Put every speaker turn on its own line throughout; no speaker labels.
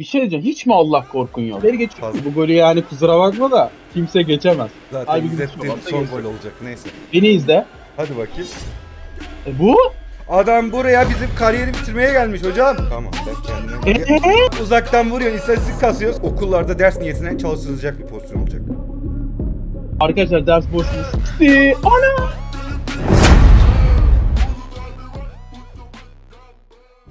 Bir şey diyeceğim. Hiç mi Allah korkun yok? Geri geç.
Fazla.
Bu golü yani kusura bakma da kimse geçemez.
Zaten
Ay,
izlettiğim
gün
son gol olacak neyse.
Beni izle.
Hadi bakayım.
E, bu?
Adam buraya bizim kariyeri bitirmeye gelmiş hocam. Tamam ben kendime... Uzaktan vuruyor, istatistik kasıyoruz. Okullarda ders niyetine çalışılacak bir pozisyon olacak.
Arkadaşlar ders boşluğu. Ana!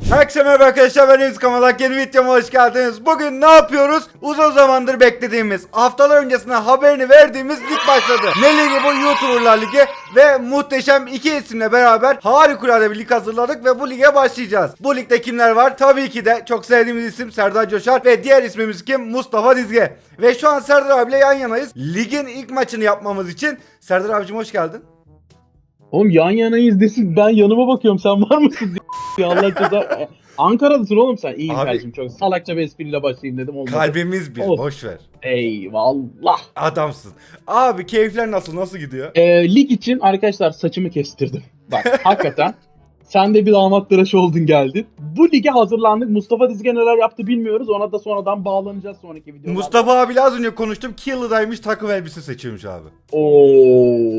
Herkese merhaba arkadaşlar ben Enes Kamalak yeni videoma hoş geldiniz. Bugün ne yapıyoruz? Uzun zamandır beklediğimiz, haftalar öncesinde haberini verdiğimiz lig başladı. Ne ligi bu? YouTuberlar Ligi ve muhteşem iki isimle beraber harikulade bir lig hazırladık ve bu lige başlayacağız. Bu ligde kimler var? Tabii ki de çok sevdiğimiz isim Serdar Coşar ve diğer ismimiz kim? Mustafa Dizge. Ve şu an Serdar abiyle yan yanayız. Ligin ilk maçını yapmamız için Serdar abicim hoş geldin.
Oğlum yan yanayız desin. Ben yanıma bakıyorum. Sen var mısın? Ya Allah ceza. E, Ankara'dasın oğlum sen. İyiyim
Abi-
kardeşim çok. Salakça bir espriyle başlayayım dedim. Olmadı.
Kalbimiz bir,
Olsun.
boş ver.
Eyvallah.
Adamsın. Abi keyifler nasıl? Nasıl gidiyor?
E, lig için arkadaşlar saçımı kestirdim. Bak hakikaten. Sen de bir damat tıraşı oldun geldin. Bu lige hazırlandık. Mustafa Dizge neler yaptı bilmiyoruz. Ona da sonradan bağlanacağız sonraki videolarda.
Mustafa abiyle az önce konuştum. Killı'daymış takım elbise seçiyormuş abi.
Oo,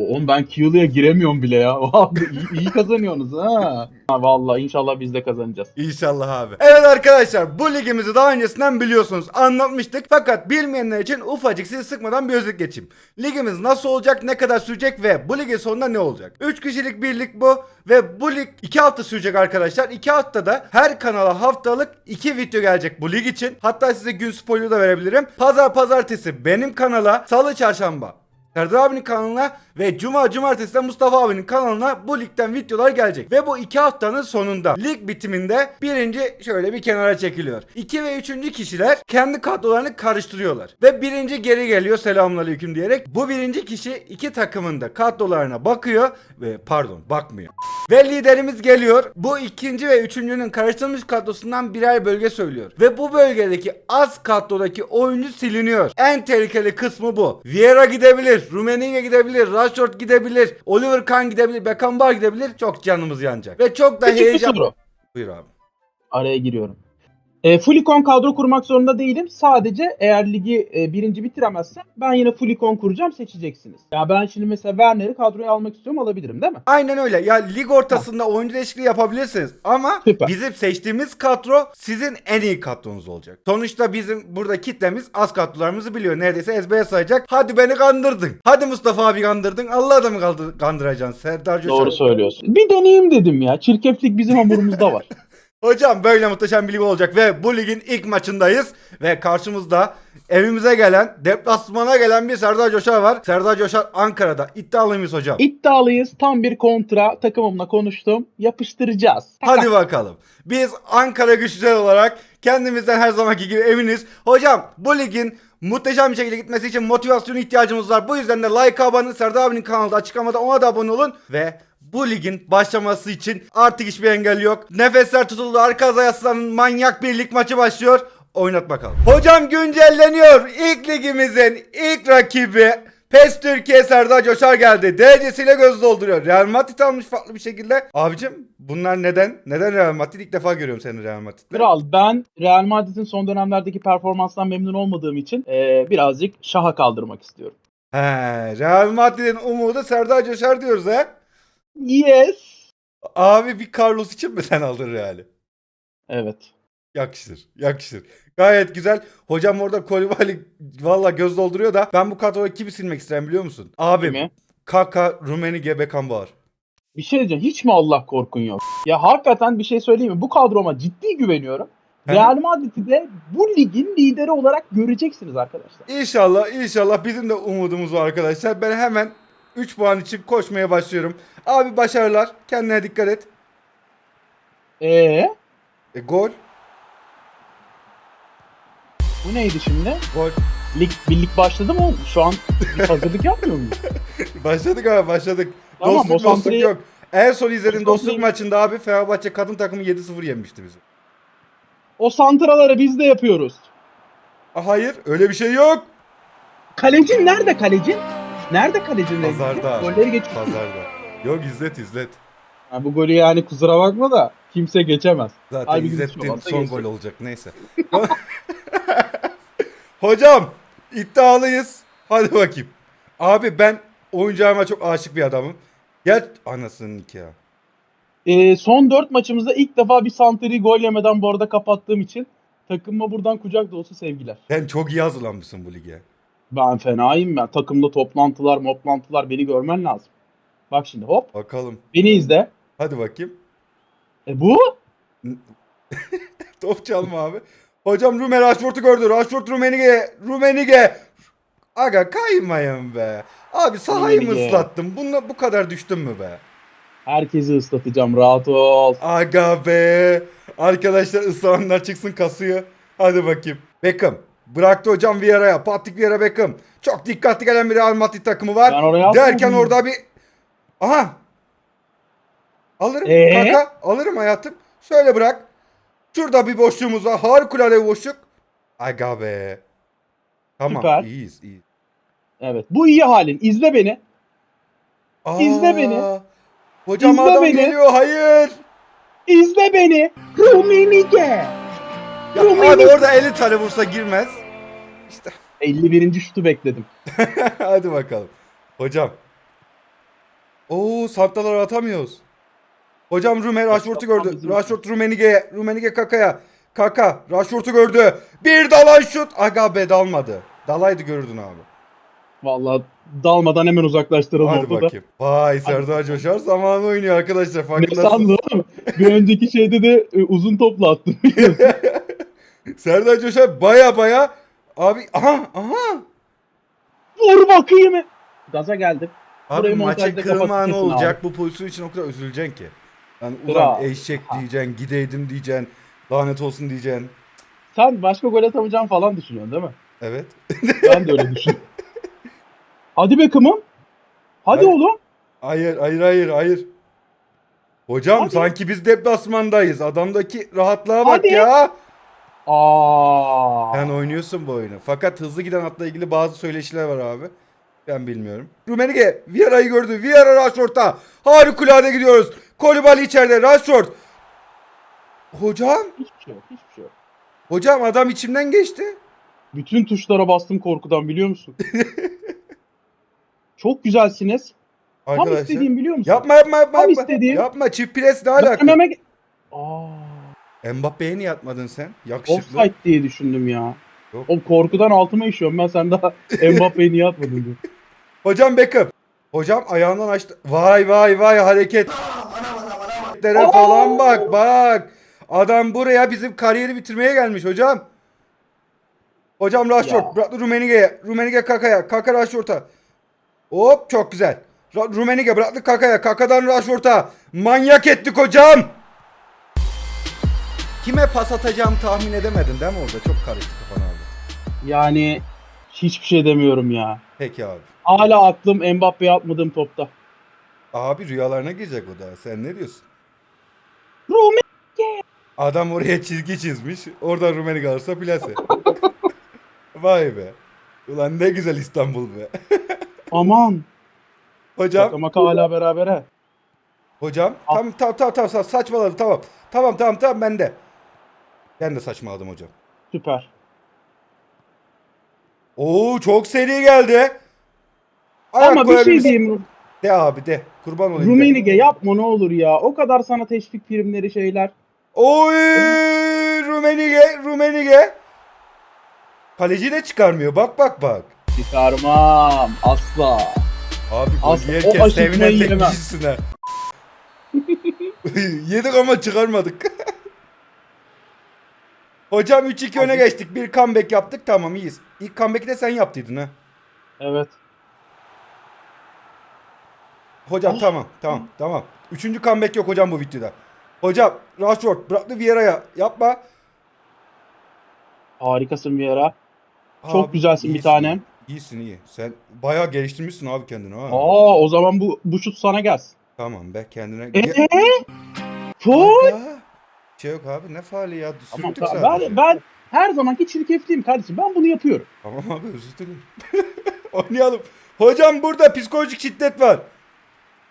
oğlum ben Kiyo'ya giremiyorum bile ya. Vallahi iyi, iyi kazanıyorsunuz ha. ha. Vallahi inşallah biz de kazanacağız.
İnşallah abi. Evet arkadaşlar bu ligimizi daha öncesinden biliyorsunuz. Anlatmıştık. Fakat bilmeyenler için ufacık sizi sıkmadan bir özet geçeyim. Ligimiz nasıl olacak, ne kadar sürecek ve bu ligin sonunda ne olacak? 3 kişilik bir lig bu ve bu lig 2 hafta sürecek arkadaşlar. 2 haftada her kanala haftalık 2 video gelecek bu lig için. Hatta size gün spoiler da verebilirim. Pazar pazartesi benim kanala, salı çarşamba Serdar abinin kanalına ve Cuma Cumartesi de Mustafa abinin kanalına bu ligden videolar gelecek. Ve bu iki haftanın sonunda lig bitiminde birinci şöyle bir kenara çekiliyor. İki ve üçüncü kişiler kendi kadrolarını karıştırıyorlar. Ve birinci geri geliyor selamünaleyküm diyerek. Bu birinci kişi iki takımın da kadrolarına bakıyor ve pardon bakmıyor. Ve liderimiz geliyor. Bu ikinci ve üçüncünün karıştırılmış kadrosundan birer bölge söylüyor. Ve bu bölgedeki az kadrodaki oyuncu siliniyor. En tehlikeli kısmı bu. Vieira gidebilir, Rummenigge gidebilir, Rashford gidebilir, Oliver Kahn gidebilir, Beckenbauer gidebilir. Çok canımız yanacak. Ve çok da
Küçük bir
heyecan...
soru.
Buyur abi.
Araya giriyorum. E, Fulikon kadro kurmak zorunda değilim. Sadece eğer ligi e, birinci bitiremezsem ben yine Fulikon kuracağım seçeceksiniz. Ya ben şimdi mesela Werner'i kadroya almak istiyorum alabilirim değil mi?
Aynen öyle. Ya lig ortasında oyuncu değişikliği yapabilirsiniz. Ama
Süper.
bizim seçtiğimiz kadro sizin en iyi kadronuz olacak. Sonuçta bizim burada kitlemiz az kadrolarımızı biliyor. Neredeyse ezbere sayacak. Hadi beni kandırdın. Hadi Mustafa abi kandırdın. Allah'ı da mı kaldı- kandıracaksın? Serdar.
Doğru söylüyorsun. Bir deneyeyim dedim ya. Çirkeflik bizim hamurumuzda var.
Hocam böyle muhteşem bir lig olacak ve bu ligin ilk maçındayız ve karşımızda evimize gelen, deplasmana gelen bir Serdar Coşar var. Serdar Coşar Ankara'da. İddialı mıyız hocam?
İddialıyız. Tam bir kontra. Takımımla konuştum. Yapıştıracağız.
Hadi bakalım. Biz Ankara güçlüler olarak kendimizden her zamanki gibi eminiz. Hocam bu ligin muhteşem bir şekilde gitmesi için motivasyona ihtiyacımız var. Bu yüzden de like abone Serdar abinin kanalında açıklamada ona da abone olun ve bu ligin başlaması için artık hiçbir engel yok. Nefesler tutuldu. Arka yaslanın manyak bir lig maçı başlıyor. Oynat bakalım. Hocam güncelleniyor. İlk ligimizin ilk rakibi PES Türkiye Serdar Coşar geldi. Derecesiyle göz dolduruyor. Real Madrid almış farklı bir şekilde. Abicim bunlar neden? Neden Real Madrid? İlk defa görüyorum seni Real Madrid'de.
Kral ben Real Madrid'in son dönemlerdeki performanstan memnun olmadığım için eee, birazcık şaha kaldırmak istiyorum.
He, Real Madrid'in umudu Serdar Coşar diyoruz ha.
Yes.
Abi bir Carlos için mi sen aldın Real'i?
Evet.
Yakışır, yakışır. Gayet güzel. Hocam orada Kolibali valla göz dolduruyor da ben bu kadroyu kimi silmek isterim biliyor musun? Abim
Kimi?
Kaka, Rummenigge, Beckenbauer.
Bir şey diyeceğim. Hiç mi Allah korkun yok? Ya hakikaten bir şey söyleyeyim mi? Bu kadroma ciddi güveniyorum.
He.
Real Madrid'i de bu ligin lideri olarak göreceksiniz arkadaşlar.
İnşallah inşallah bizim de umudumuz var arkadaşlar. Ben hemen 3 puan için koşmaya başlıyorum. Abi başarılar. Kendine dikkat et.
Ee,
E, gol.
bu neydi şimdi?
Gol.
Lig, bir lig başladı mı? Şu an biz hazırlık yapmıyor muyuz?
Başladık abi başladık.
Tamam,
dostluk
o
dostluk yok. En son izlediğim dostluk maçında abi Fenerbahçe kadın takımı 7-0 yenmişti bizi.
O santraları biz de yapıyoruz.
Hayır öyle bir şey yok.
Kalecin nerede kalecin? Nerede kalecin?
Pazarda.
Golleri geç.
Pazarda. Yok izlet izlet.
Ha, bu golü yani kusura bakma da kimse geçemez.
Zaten
Ay, olsa
son
geçecek.
gol olacak neyse. Hocam iddialıyız. Hadi bakayım. Abi ben oyuncağıma çok aşık bir adamım. Gel anasının nikahı.
Ee, son 4 maçımızda ilk defa bir Santeri gol yemeden bu arada kapattığım için takımıma buradan kucak dolusu sevgiler.
Sen çok iyi hazırlanmışsın bu lige.
Ben fenayım ben. Takımda toplantılar, moplantılar beni görmen lazım. Bak şimdi hop
Bakalım.
beni izle.
Hadi bakayım.
E bu?
Top çalma abi. Hocam Rumen Rashford'u gördü. Rashford Rumenige. Rumenige. Aga kaymayın be. Abi sahayı mı ıslattın? Bununla bu kadar düştün mü be?
Herkesi ıslatacağım rahat ol.
Aga be. Arkadaşlar ıslananlar çıksın kasıyor. Hadi bakayım. Beckham. Bıraktı hocam Vieira'ya. Patrick Vieira Beckham. Çok dikkatli gelen bir Real Madrid takımı var.
Ben oraya
Derken
atmadım.
orada bir... Aha. Alırım.
Ee?
Kaka. Alırım hayatım. Şöyle bırak. Şurada bir boşluğumuz var. Harikulade bir boşluk. Aga be. Tamam
Süper.
iyiyiz iyiyiz.
Evet. Bu iyi halin. İzle beni. İzle beni.
Hocam
İzle
adam
beni.
geliyor. Hayır.
İzle beni. Rumenige.
Ya abi orada 50 tane vursa girmez. İşte
51. şutu bekledim.
Hadi bakalım. Hocam. Oo santralar atamıyoruz. Hocam Rumen Rashford'u gördü. Rashford Rummenigge'ye. Rummenigge Kaka'ya. Kaka Rashford'u gördü. Bir dalan şut. Aga be dalmadı. Dalaydı görürdün abi.
Vallahi dalmadan hemen uzaklaştıralım
Hadi
ortada.
bakayım. Vay Serdar Coşar zamanı oynuyor arkadaşlar.
Ne
Farkındasınız.
sandın oğlum? Bir önceki şeyde de e, uzun topla attım.
Serdar Coşar baya baya abi aha aha.
Vur bakayım. Gaza geldim.
Abi
Burayı
maçın
montajda
kırılma anı olacak. Bu pozisyon için o kadar üzüleceksin ki. Yani ulan
Kral.
eşek diyeceksin, gideydim diyeceksin, lanet olsun diyeceksin.
Sen başka gol atamayacağım falan düşünüyorsun değil mi?
Evet.
Ben de öyle düşünüyorum. Hadi Beckham'ım. Hadi
Hayır.
oğlum.
Hayır, hayır, hayır, hayır. Hocam
Hadi.
sanki biz deplasmandayız. Adamdaki rahatlığa bak
Hadi.
ya.
Aa.
Sen oynuyorsun bu oyunu. Fakat hızlı giden atla ilgili bazı söyleşiler var abi. Ben bilmiyorum. Rumenige Vieira'yı gördü. Vieira Rashford'a. Harikulade gidiyoruz. Kolibali içeride. Rashford. Hocam.
Hiçbir şey yok. Hiçbir şey yok.
Hocam adam içimden geçti.
Bütün tuşlara bastım korkudan biliyor musun? Çok güzelsiniz. Tam
Arkadaşlar.
istediğim biliyor musun?
Yapma yapma yapma.
Tam
yapma.
istediğim.
Yapma çift pres ne alaka?
Dönmeme... Aa.
Mbappe'ye niye atmadın sen? Yakışıklı.
Offside diye düşündüm ya.
Yok.
O korkudan altıma işiyorum. Ben sen daha Mbappe'yi niye atmadın diye.
Hocam Beckham. Hocam ayağından açtı. Vay vay vay hareket. Hareketlere falan bak bak. Adam buraya bizim kariyeri bitirmeye gelmiş hocam. Hocam Rashford bıraktı Rummenigge'ye. Rummenigge Kaka'ya. Kaka Rashford'a. Hop çok güzel. Rummenigge bıraktı Kaka'ya. Kaka'dan Rashford'a. Manyak ettik hocam. Kime pas atacağımı tahmin edemedin değil mi orada? Çok karıştı kafan abi.
Yani hiçbir şey demiyorum ya.
Peki abi.
Hala aklım Mbappe'ye atmadığım topta.
Abi rüyalarına girecek o da. Sen ne diyorsun?
Rumi
Adam oraya çizgi çizmiş. Oradan Rumeni kalırsa plase. Vay be. Ulan ne güzel İstanbul be.
aman.
Hocam,
maka hala berabere.
hocam. Tamam tamam tamam tamam sa- saçmaladı tamam. Tamam tamam tamam ben de. Ben de saçmaladım hocam.
Süper.
Oo çok seri geldi.
Ama bir şey
koyabilirsin.
diyeyim.
De abi de. Kurban olayım. de.
Rumenige yapma ne olur ya. O kadar sana teşvik primleri şeyler.
Oy Rumenige Rumenige. Kaleci de çıkarmıyor. Bak bak bak.
Çıkarmam. Asla.
Abi gol
Asla-
yerken
o
sevinen
aşırtmayı
tek
yemem.
kişisin ha. Yedik ama çıkarmadık. Hocam 3-2 öne geçtik. Bir comeback yaptık. Tamam iyiyiz. İlk comeback'i de sen yaptıydın ha.
Evet.
Hocam
Oh.
tamam tamam tamam. Üçüncü comeback yok hocam bu videoda. Hocam Rashford bıraktı Vieira'ya. Yapma.
Harikasın bir ara. Çok
Abi,
güzelsin bir
iyisin,
tanem.
İyisin iyi. Sen bayağı geliştirmişsin abi kendini ha.
Aa o zaman bu bu şut sana gelsin.
Tamam be kendine.
Eee? Foul.
Aga, Şey yok abi ne faali ya. Sürttük
tamam.
sadece.
Ben, ben her zamanki çirkefliyim kardeşim. Ben bunu yapıyorum.
Tamam abi özür dilerim. Oynayalım. Hocam burada psikolojik şiddet var.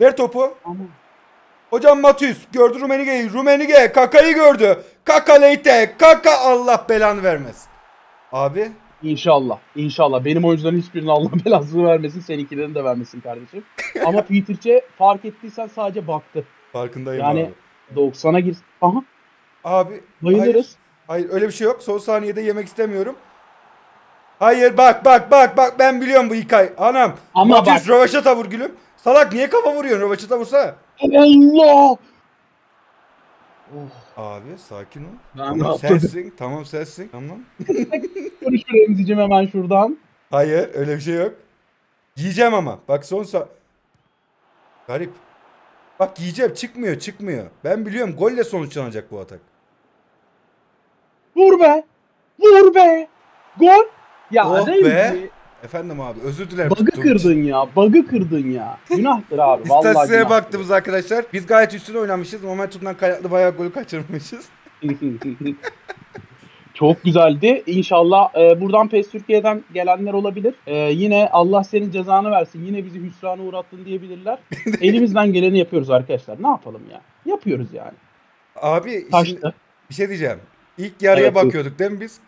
Ver topu.
Ama
Hocam Matius gördü Rumenige'yi. Rumenige Kaka'yı gördü. Kaka Leite. Kaka Allah belanı vermez. Abi
İnşallah. İnşallah. Benim oyuncuların hiçbirinin Allah belasını vermesin. Seninkilerin de vermesin kardeşim. Ama Peterçe fark ettiysen sadece baktı.
Farkındayım
Yani-
abi.
90'a gir. Aha
Abi
bayılırız.
Hayır, hayır öyle bir şey yok. Son saniyede yemek istemiyorum. Hayır bak bak bak bak ben biliyorum bu hikaye. Anam.
Ama
Matius
bak-
rövaşata vur gülüm. Salak niye kafa vuruyorsun? Rövaşata vursana.
Allah! Oh,
Abi sakin ol.
ben
Tamam sensin. Tamam sensin. Tamam.
Şuraya emzicim hemen şuradan.
Hayır öyle bir şey yok. Yiyeceğim ama. Bak son sa... Garip. Bak yiyeceğim çıkmıyor çıkmıyor. Ben biliyorum golle sonuçlanacak bu atak.
Vur be! Vur be! Gol! Ya
Oh
Remzi,
be! Efendim abi özür dilerim.
Bug'ı kırdın ya. Bug'ı kırdın ya. Günahtır abi. Vallahi
İstatistiğe baktığımız arkadaşlar. Biz gayet üstüne oynamışız. Momentum'dan kaynaklı bayağı gol kaçırmışız.
Çok güzeldi. İnşallah e, buradan PES Türkiye'den gelenler olabilir. E, yine Allah senin cezanı versin. Yine bizi hüsrana uğrattın diyebilirler. Elimizden geleni yapıyoruz arkadaşlar. Ne yapalım ya? Yapıyoruz yani.
Abi şimdi bir şey diyeceğim. İlk yarıya
Evet, buyur.
bakıyorduk değil mi biz?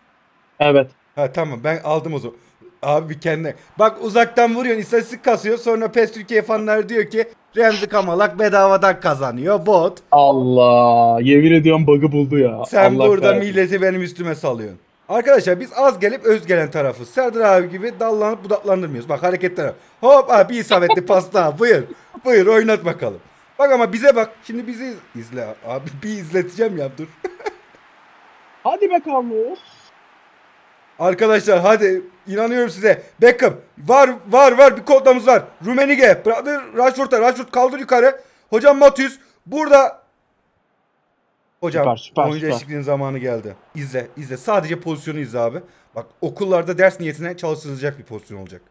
Evet.
Ha tamam ben aldım o zaman. Abi kendine. Bak uzaktan vuruyorsun istatistik kasıyor. Sonra PES Türkiye fanları diyor ki Remzi Kamalak bedavadan kazanıyor. Bot.
Allah. Yemin ediyorum bug'ı buldu ya.
Sen
Allah
burada
kahretsin.
milleti benim üstüme salıyorsun. Arkadaşlar biz az gelip öz gelen tarafız. Serdar abi gibi dallanıp budaklandırmıyoruz. Bak hareketlere. Hop abi isabetli pasta. Buyur. Buyur oynat bakalım. Bak ama bize bak. Şimdi bizi izle abi. Bir izleteceğim ya dur.
Hadi be Carlos.
Arkadaşlar hadi inanıyorum size. Beckham var var var bir kodlamız var. Rumenige Rashford'a. Rashford kaldır yukarı. Hocam Matius burada Hocam
Süper, süper,
oyuncu
süper.
eşlikliğinin zamanı geldi. İzle izle. Sadece pozisyonu izle abi. Bak okullarda ders niyetine çalıştırılacak bir pozisyon olacak.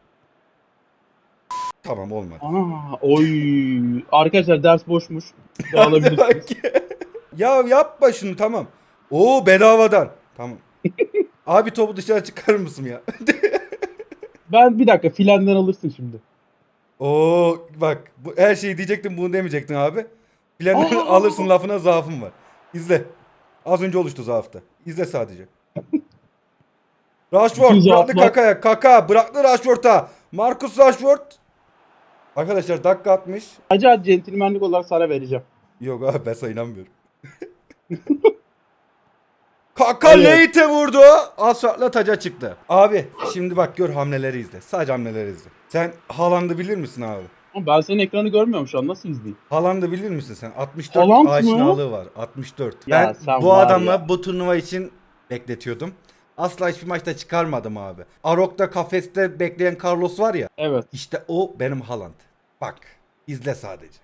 Tamam olmadı.
Ana, oy. Arkadaşlar ders boşmuş. Dağılabilirsiniz.
ya yapma şunu tamam. Oo bedavadan. Tamam. abi topu dışarı çıkarır mısın ya?
ben bir dakika filenden alırsın şimdi.
Oo bak bu, her şeyi diyecektim bunu demeyecektin abi. Bilenleri
Aa!
alırsın lafına zaafım var. İzle. Az önce oluştu zaafta. İzle sadece. Rashford
Bütün
bıraktı
zaaflar-
Kaka'ya. Kaka bıraktı Rashford'a. Marcus Rashford. Arkadaşlar dakika atmış.
Acayip centilmenlik olarak sana vereceğim.
Yok abi ben sana inanmıyorum. Leite vurdu. Asfaltla taca çıktı. Abi şimdi bak gör hamleleri izle. Sadece hamleleri izle. Sen Haaland'ı bilir misin abi?
Ama ben senin ekranı görmüyorum şu an. Nasıl izleyeyim?
Haaland'ı bilir misin sen? 64
Haaland mı?
aşinalığı var. 64.
Ya
ben
sen
bu
var
adamı
ya.
bu turnuva için bekletiyordum. Asla hiçbir maçta çıkarmadım abi. Arok'ta kafeste bekleyen Carlos var ya.
Evet.
İşte o benim Haaland. Bak izle sadece.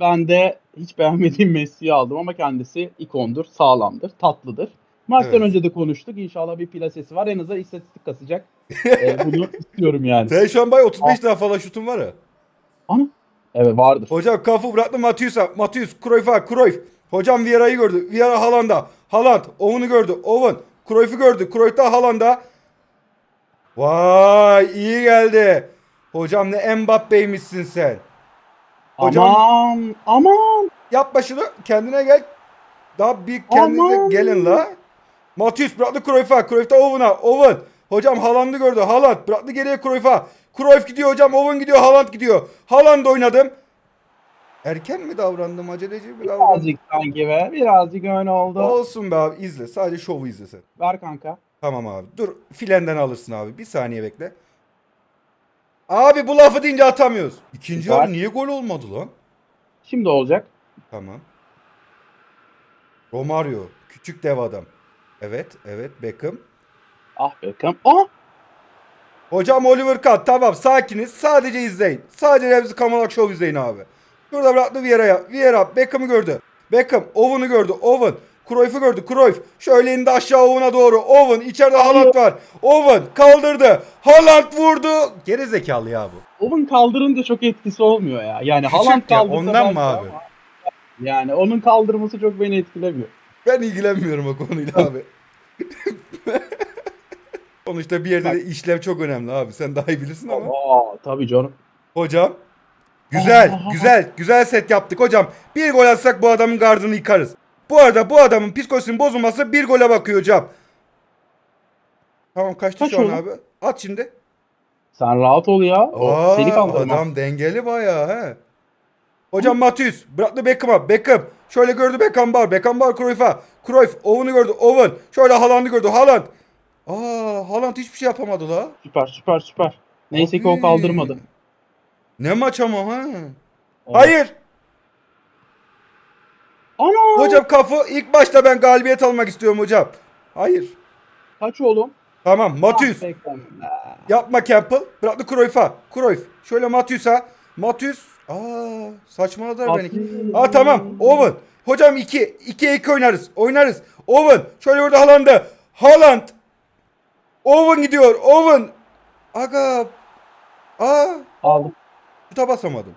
Ben de hiç beğenmediğim Messi'yi aldım ama kendisi ikondur, sağlamdır, tatlıdır. Maçtan
Evet.
önce de konuştuk. İnşallah bir plasesi var. En azından istatistik kasacak. Ee, bunu istiyorum yani.
Sen şu an bay 35 lira falan şutun var ya.
Ana. Evet vardır.
Hocam kafu bıraktı Matius'a. Matius Cruyff'a. Cruyff. Hocam Vieira'yı gördü. Vieira Haaland'a. Haaland. Owen'u gördü. Owen. Cruyff'u gördü. Cruyff da Haaland'a. Vay iyi geldi. Hocam ne Mbappe'ymişsin sen. Hocam-
Aman, aman.
Yap başını kendine gel. Daha bir kendinize
Aman.
gelin la. Matius bıraktı Cruyff'a. Cruyff da Owen'a. Owen. Hocam Haaland'ı gördü. Haaland bıraktı geriye Cruyff'a. Cruyff gidiyor hocam. Owen gidiyor. Haaland gidiyor. Haaland oynadım. Erken mi davrandım? Aceleci mi davrandım?
Birazcık sanki be. Birazcık öyle oldu.
Olsun be abi izle. Sadece şovu izle sen.
Ver kanka.
Tamam abi. Dur filenden alırsın abi. Bir saniye bekle. Abi bu lafı deyince atamıyoruz. İkinci
Var.
yarı niye gol olmadı lan?
Şimdi olacak.
Tamam. Romario. Küçük dev adam. Evet. Evet. Beckham.
Ah Beckham. Ah!
Hocam Oliver Kahn. Tamam sakiniz. Sadece izleyin. Sadece Remzi Kamalak Show izleyin abi. Şurada bıraktı Vieira'ya. Vieira Beckham'ı gördü. Beckham Owen'ı gördü. Owen. Cruyff'u gördü. Cruyff. Şöyle indi aşağı Owen'a doğru. Owen. içeride Haaland var. Owen kaldırdı. Haaland vurdu. Geri zekalı ya bu.
Owen kaldırınca çok etkisi olmuyor ya. Yani
Küçük
Haaland
ya,
kaldırsa
ondan mı abi?
ama Yani onun kaldırması çok beni etkilemiyor.
Ben ilgilenmiyorum o konuyla abi. Sonuçta bir yerde de işlev çok önemli abi. Sen daha iyi bilirsin ama.
Aa, tabii canım.
Hocam. Güzel, güzel, güzel set yaptık hocam. Bir gol atsak bu adamın gardını yıkarız. Bu arada bu adamın psikolojisinin bozulması bir gole bakıyor hocam. Tamam kaçtı
Kaç
şu an abi. At şimdi.
Sen rahat ol ya.
Aa,
Seni
adam dengeli bayağı he. Hocam Matius bıraktı Beckham'a. Beckham şöyle gördü Beckham var. Beckham var Cruyff'a. Cruyff Owen'ı gördü. Owen şöyle Haaland'ı gördü. Haaland. Aa Haaland hiçbir şey yapamadı la.
Süper süper süper. Neyse ki o
Abi.
kaldırmadı.
Ne maç ama ha. Hayır.
Ana!
Hocam kafı ilk başta ben galibiyet almak istiyorum hocam. Hayır.
Kaç oğlum?
Tamam.
Ah, Beckham. Ah.
Yapma Campbell. Bıraktı Cruyff'a. Cruyff. Şöyle Matius'a. Matius. Aa saçmaladılar beni. Aa tamam. Owen. Hocam 2. 2'ye 2 oynarız. Oynarız. Owen. Şöyle orada Haaland'ı. Haaland. Owen gidiyor. Owen. Aga. Aa.
Aldım.
Tuta basamadım.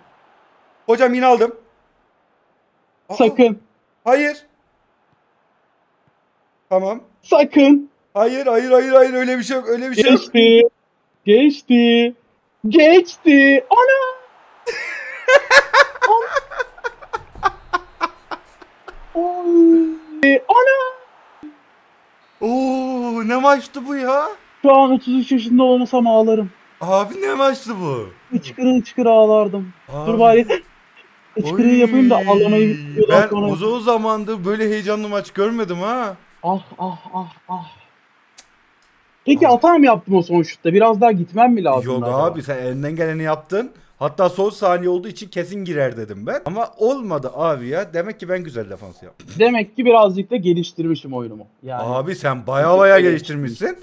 Hocam yine aldım. Aa,
Sakın.
Hayır. Tamam.
Sakın.
Hayır hayır hayır hayır öyle bir şey yok. Öyle bir şey yok.
Geçti. Geçti. Geçti. Ana! Oy. Ana!
Oo ne maçtı bu ya?
Şu an 33 yaşında olmasam ağlarım.
Abi ne maçtı bu?
Hıçkırı hıçkırı ağlardım.
Abi.
Dur bari hıçkırıyı yapayım da ağlamayı
Ben
sonra.
uzun zamandır böyle heyecanlı maç görmedim ha.
Ah ah ah ah. Peki hata mı yaptım o son şutta? Biraz daha gitmem mi lazım?
Yok abi sen elinden geleni yaptın. Hatta son saniye olduğu için kesin girer dedim ben. Ama olmadı abi ya. Demek ki ben güzel defans yaptım.
Demek ki birazcık da geliştirmişim oyunumu. Yani
Abi sen baya baya geliştirmişsin.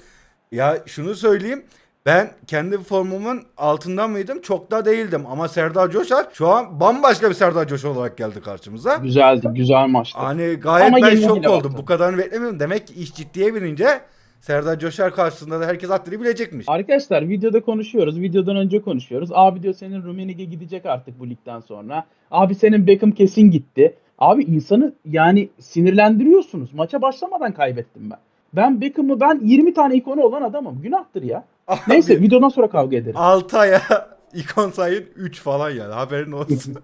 Ya şunu söyleyeyim. Ben kendi formumun altında mıydım? Çok da değildim. Ama Serdar Coşar şu an bambaşka bir Serdar Coşar olarak geldi karşımıza.
güzeldi, güzel maçtı.
Hani gayet
Ama
ben
yenilgiyle
şok oldum.
baktım.
Bu kadarını beklemiyordum. Demek ki iş ciddiye binince Serdar Coşar karşısında da herkes haddini bilecekmiş.
Arkadaşlar videoda konuşuyoruz. Videodan önce konuşuyoruz. Abi diyor senin Rumenige gidecek artık bu ligden sonra. Abi senin Beckham kesin gitti. Abi insanı yani sinirlendiriyorsunuz. Maça başlamadan kaybettim ben. Ben Beckham'ı ben 20 tane ikonu olan adamım. Günahtır ya. Neyse videodan sonra kavga ederiz.
6 aya ikon sayın 3 falan yani haberin olsun.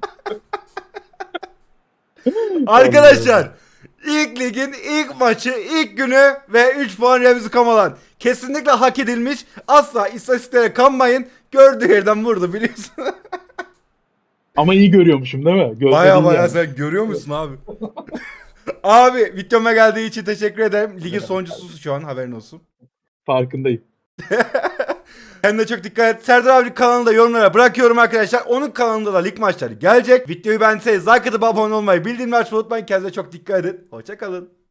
Arkadaşlar ilk ligin ilk maçı ilk günü ve 3 puan Remzi Kamalan. Kesinlikle hak edilmiş. Asla istatistiklere kanmayın. Gördüğü yerden vurdu biliyorsun.
Ama iyi görüyormuşum değil mi?
Baya baya sen görüyor musun abi? abi videoma geldiği için teşekkür ederim. Ligin sonuncusu şu an haberin olsun.
Farkındayım.
Kendine çok dikkat et. Serdar abi kanalında yorumlara bırakıyorum arkadaşlar. Onun kanalında da lig maçları gelecek. Videoyu beğendiyseniz like atıp abone olmayı, bildirimleri açmayı unutmayın. Kendinize çok dikkat edin. Hoşçakalın.